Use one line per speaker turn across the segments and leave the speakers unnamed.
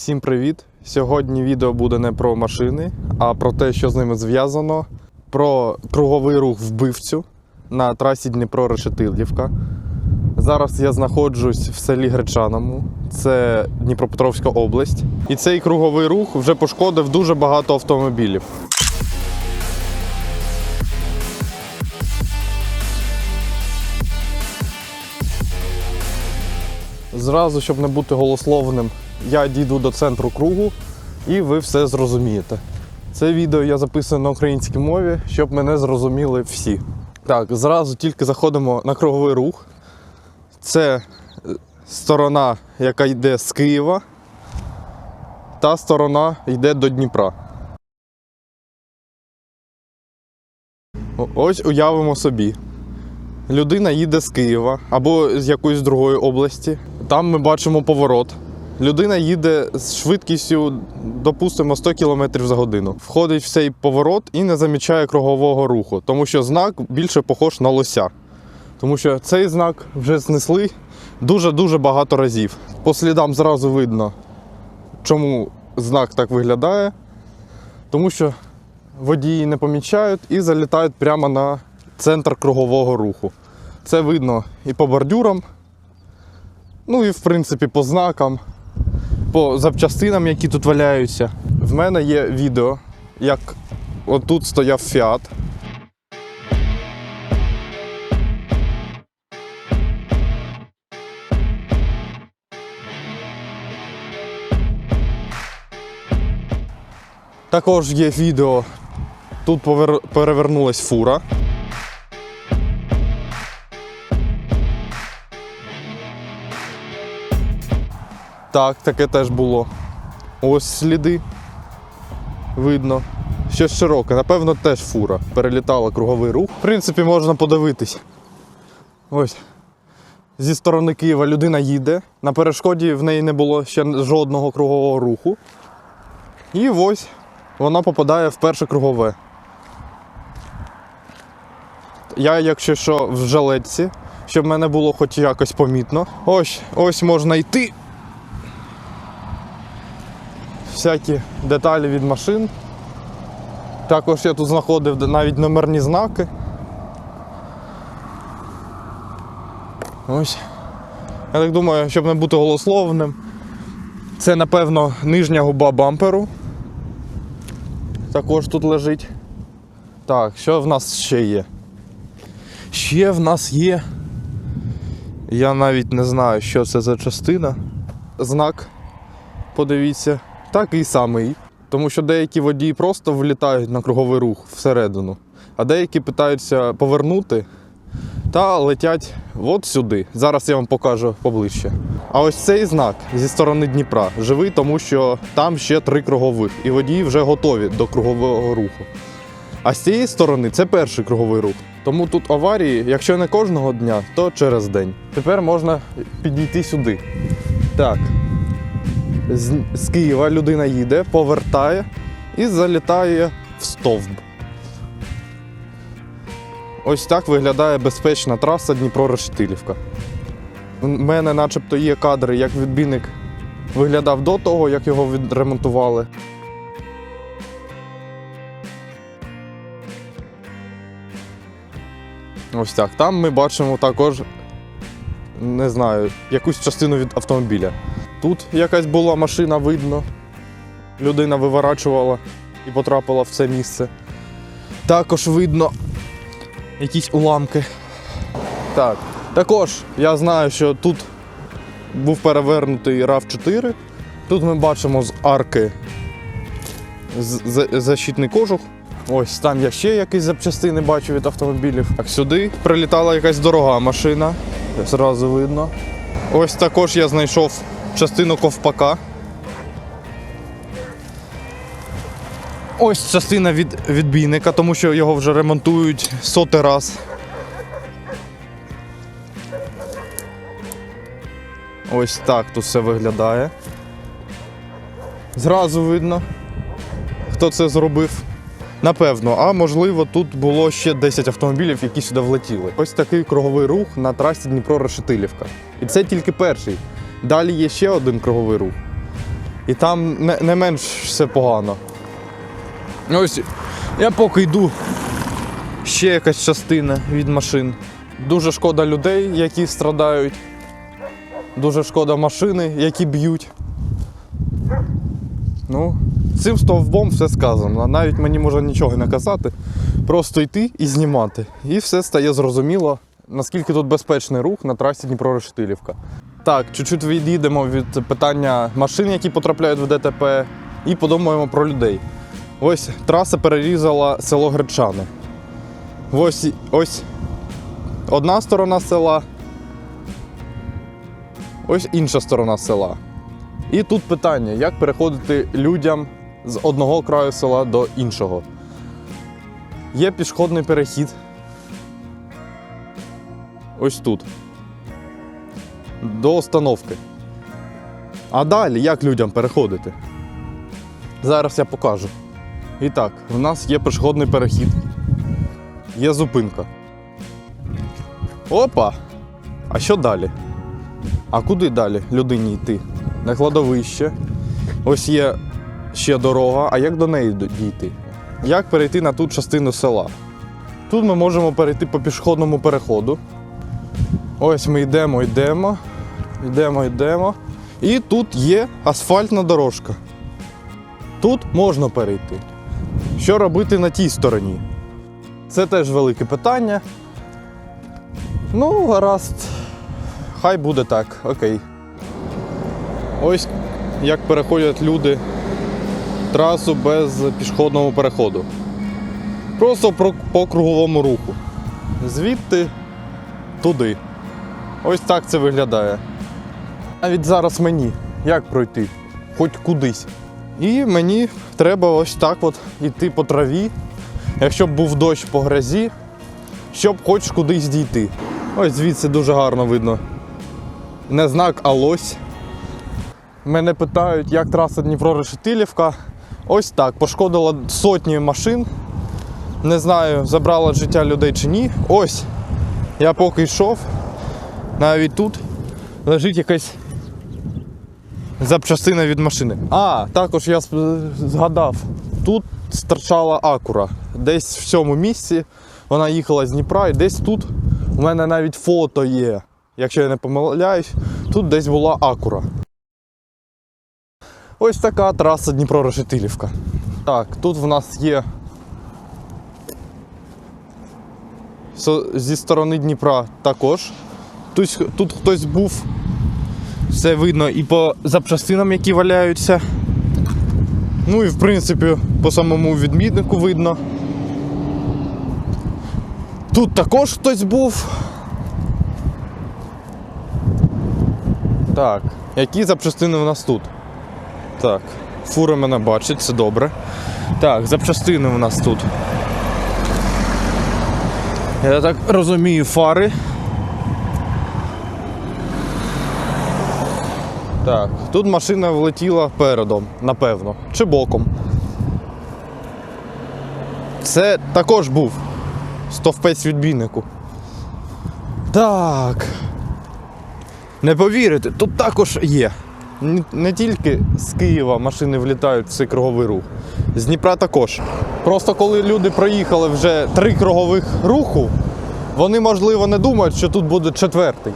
Всім привіт! Сьогодні відео буде не про машини, а про те, що з ними зв'язано, про круговий рух вбивцю на трасі Дніпро-Решетилівка. Зараз я знаходжусь в селі Гречаному, це Дніпропетровська область. І цей круговий рух вже пошкодив дуже багато автомобілів. Зразу, щоб не бути голословним, я дійду до центру кругу і ви все зрозумієте. Це відео я записую на українській мові, щоб мене зрозуміли всі. Так, зразу тільки заходимо на круговий рух. Це е, сторона, яка йде з Києва, та сторона йде до Дніпра. Ось уявимо собі. Людина їде з Києва або з якоїсь другої області. Там ми бачимо поворот. Людина їде з швидкістю, допустимо, 100 км за годину. Входить в цей поворот і не замічає кругового руху, тому що знак більше похож на лося. Тому що цей знак вже знесли дуже-дуже багато разів. По слідам зразу видно, чому знак так виглядає. Тому що водії не помічають і залітають прямо на центр кругового руху. Це видно і по бордюрам, ну і в принципі по знакам, по запчастинам, які тут валяються. В мене є відео, як отут стояв Фіат. Також є відео. Тут перевернулась фура. Так, таке теж було. Ось сліди. Видно. Щось широке, напевно, теж фура. Перелітала круговий рух. В принципі, можна подивитись. Ось. Зі сторони Києва людина їде. На перешкоді в неї не було ще жодного кругового руху. І ось вона попадає в перше кругове. Я, якщо що, в жалетці, щоб мене було хоч якось помітно. Ось, ось можна йти. Всякі деталі від машин. Також я тут знаходив навіть номерні знаки. Ось. Я так думаю, щоб не бути голословним. Це, напевно, нижня губа бамперу. Також тут лежить. Так, що в нас ще є? Ще в нас є. Я навіть не знаю, що це за частина. Знак. Подивіться, такий самий. Тому що деякі водії просто влітають на круговий рух всередину, а деякі питаються повернути та летять от сюди. Зараз я вам покажу поближче. А ось цей знак зі сторони Дніпра живий, тому що там ще три кругових, і водії вже готові до кругового руху. А з цієї сторони це перший круговий рух. Тому тут аварії, якщо не кожного дня, то через день. Тепер можна підійти сюди. Так. З, з Києва людина їде, повертає і залітає в стовп. Ось так виглядає безпечна траса Дніпро-Решетилівка. У мене начебто є кадри, як відбійник виглядав до того, як його відремонтували. Ось так. Там ми бачимо також, не знаю, якусь частину від автомобіля. Тут якась була машина, видно. Людина виворачувала і потрапила в це місце. Також видно якісь уламки. Так. Також я знаю, що тут був перевернутий RAV 4. Тут ми бачимо з арки защитний кожух. Ось там я ще якісь запчастини бачу від автомобілів. Так, сюди прилітала якась дорога машина. Зразу видно. Ось також я знайшов частину ковпака. Ось частина від відбійника, тому що його вже ремонтують сотий раз. Ось так тут все виглядає. Зразу видно, хто це зробив. Напевно, а можливо, тут було ще 10 автомобілів, які сюди влетіли. Ось такий круговий рух на трасі Дніпро-Решетилівка. І це тільки перший. Далі є ще один круговий рух. І там не, не менш все погано. Ось я поки йду. Ще якась частина від машин. Дуже шкода людей, які страдають. Дуже шкода машини, які б'ють. Ну, цим стовбом все сказано. Навіть мені може нічого не казати. Просто йти і знімати. І все стає зрозуміло, наскільки тут безпечний рух на трасі Дніпро-Решетилівка. Так, чуть-чуть відійдемо від питання машин, які потрапляють в ДТП, і подумаємо про людей. Ось траса перерізала село Гречани. Ось, ось одна сторона села, ось інша сторона села. І тут питання, як переходити людям з одного краю села до іншого. Є пішохідний перехід. Ось тут. До остановки. А далі як людям переходити? Зараз я покажу. І так, в нас є пішохідний перехід. Є зупинка. Опа! А що далі? А куди далі людині йти? На кладовище. Ось є ще дорога, а як до неї дійти? Як перейти на ту частину села? Тут ми можемо перейти по пішохідному переходу. Ось ми йдемо, йдемо, йдемо, йдемо. І тут є асфальтна дорожка. Тут можна перейти. Що робити на тій стороні? Це теж велике питання. Ну, гаразд. Хай буде так, окей. Ось як переходять люди трасу без пішохідного переходу. Просто по круговому руху. Звідти туди. Ось так це виглядає. Навіть зараз мені як пройти? Хоч кудись. І мені треба ось так от йти по траві, якщо б був дощ по грязі, щоб хоч кудись дійти. Ось звідси дуже гарно видно. Не знак, а лось. Мене питають, як траса Дніпро-Решетилівка. Ось так, пошкодила сотні машин. Не знаю, забрала життя людей чи ні. Ось. Я поки йшов. Навіть тут лежить якась запчастина від машини. А, також я згадав, тут стирчала акура. Десь в цьому місці вона їхала з Дніпра, і десь тут у мене навіть фото є. Якщо я не помиляюсь, тут десь була акура. Ось така траса Дніпро-Решетилівка. Так, тут в нас є зі сторони Дніпра також. Тут, тут хтось був. Все видно і по запчастинам, які валяються. Ну і в принципі по самому відмітнику видно. Тут також хтось був. Так, які запчастини у нас тут? Так, фура мене бачить, це добре. Так, запчастини у нас тут. Я так розумію, фари. Так, тут машина влетіла передом, напевно, чи боком. Це також був стовпець відбійнику. Так. Не повірите, тут також є. Не тільки з Києва машини влітають в цей круговий рух, з Дніпра також. Просто коли люди проїхали вже три кругових руху, вони, можливо, не думають, що тут буде четвертий.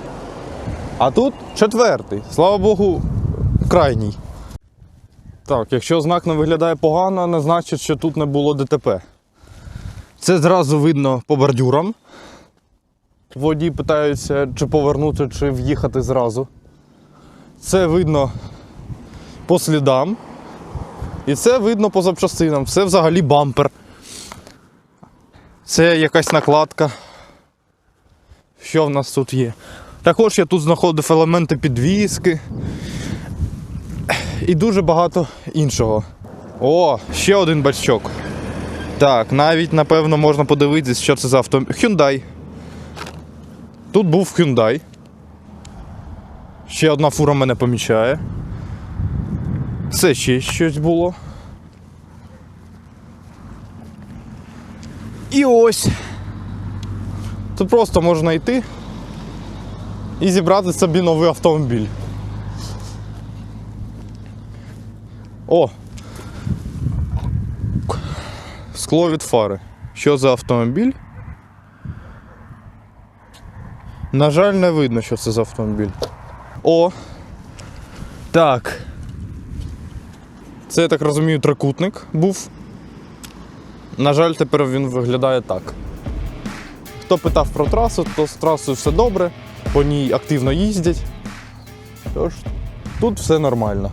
А тут четвертий. Слава Богу, крайній. Так, якщо знак не виглядає погано, не значить, що тут не було ДТП. Це зразу видно по бордюрам. Водії питаються, чи повернути, чи в'їхати зразу. Це видно по слідам. І це видно по запчастинам. Це взагалі бампер. Це якась накладка. Що в нас тут є? Також я тут знаходив елементи підвіски і дуже багато іншого. О, ще один бачок. Так, навіть напевно можна подивитися, що це за авто. Hyundai. Тут був Hyundai. Ще одна фура мене помічає. Це ще щось було. І ось. Тут просто можна йти і зібрати собі новий автомобіль. О! Скло від фари. Що за автомобіль? На жаль, не видно, що це за автомобіль. О! Так. Це, я так розумію, трикутник був. На жаль, тепер він виглядає так. Хто питав про трасу, то з трасою все добре, по ній активно їздять. Тож, тут все нормально.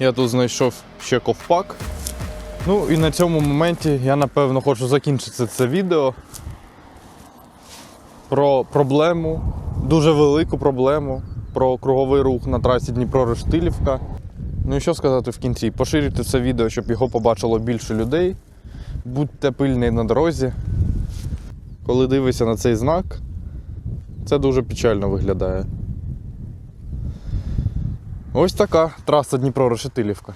Я тут знайшов ще ковпак. Ну і на цьому моменті я напевно хочу закінчити це відео про проблему, дуже велику проблему, про круговий рух на трасі Дніпро-Рештилівка. Ну і що сказати в кінці? Поширюйте це відео, щоб його побачило більше людей. Будьте пильні на дорозі. Коли дивишся на цей знак, це дуже печально виглядає. Ось така траса Дніпро-Решетилівка.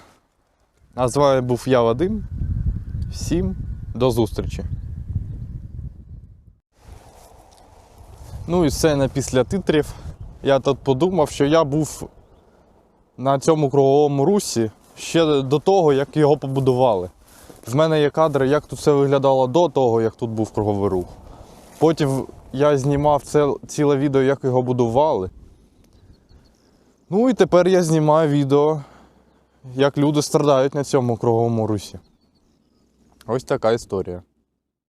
А з вами був я Вадим. Всім до зустрічі. Ну і сцена після титрів. Я тут подумав, що я був на цьому круговому русі ще до того, як його побудували. В мене є кадри, як тут все виглядало до того, як тут був круговий рух. Потім я знімав це ціле відео, як його будували. Ну і тепер я знімаю відео, як люди страдають на цьому круговому русі. Ось така історія.